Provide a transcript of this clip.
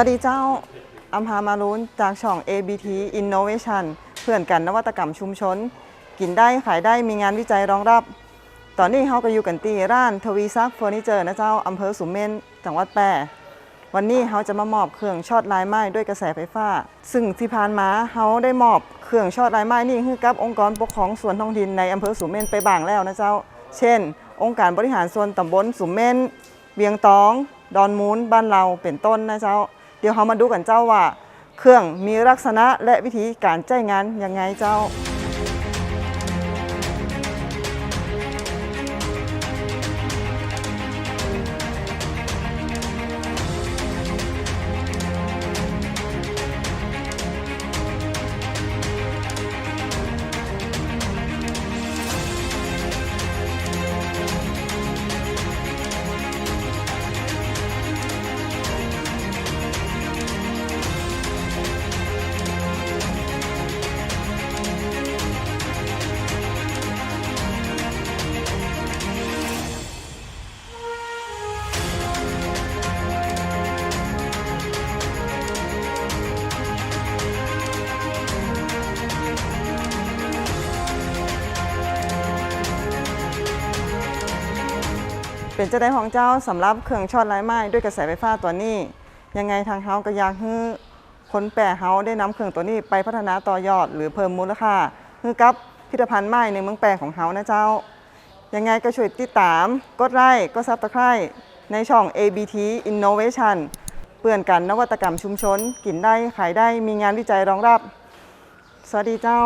วัสดีเจ้าอัมพามารุนจากช่อง ABT Innovation เพื่อนกันนวัตกรรมชุมชน กินได้ขายได้มีงานวิจัยรองรับ ตอนนี้เขาก็อยู่กันที่ร้านทวีซักเฟอร์นิเจอร์นะเจ้าอำเภอสุมเมนจังหวัดแปร่วันนี้เขาจะมามอบเครื่องช็อตลายไม้ด้วยกระแสไฟฟ้า ซึ่งที่ผ่านมาเขาได้มอบเครื่องช็อตลายไม้นี่ให้กับองค์กรปกครองส่วนท้องถิ่นในอำเภอสุมเมนไปบ้างแล้วนะเจ้า เช่น องค์การบริหารส่วนตำบลสุมเมนเวียงตอง ดอนมูลบ้านเราเป็นต้นนะเจ้า เดี๋ยวเรามาดูกันเจ้าว่า เครื่องมีลักษณะและวิธีการใช้งานยังไงเจ้า เป็นจะได้ของเจ้าสำหรับเครื่องช็อตไร้ไม้ด้วยกระแสไฟฟ้าตัวนี้ ยังไงทางเฮาก็อยากให้คนแปรเฮาได้นำเครื่องตัวนี้ไปพัฒนาต่อยอด หรือเพิ่มมูลค่าให้กับพิพิธภัณฑ์ไม้ในเมืองแปรของเฮานะเจ้า ยังไงก็ช่วยติดตาม กดไลค์กดซับสไครต์ในช่อง ABT Innovation เปื่อนกันนวัตกรรมชุมชน กินได้ขายได้มีงานวิจัยรองรับ สวัสดีเจ้า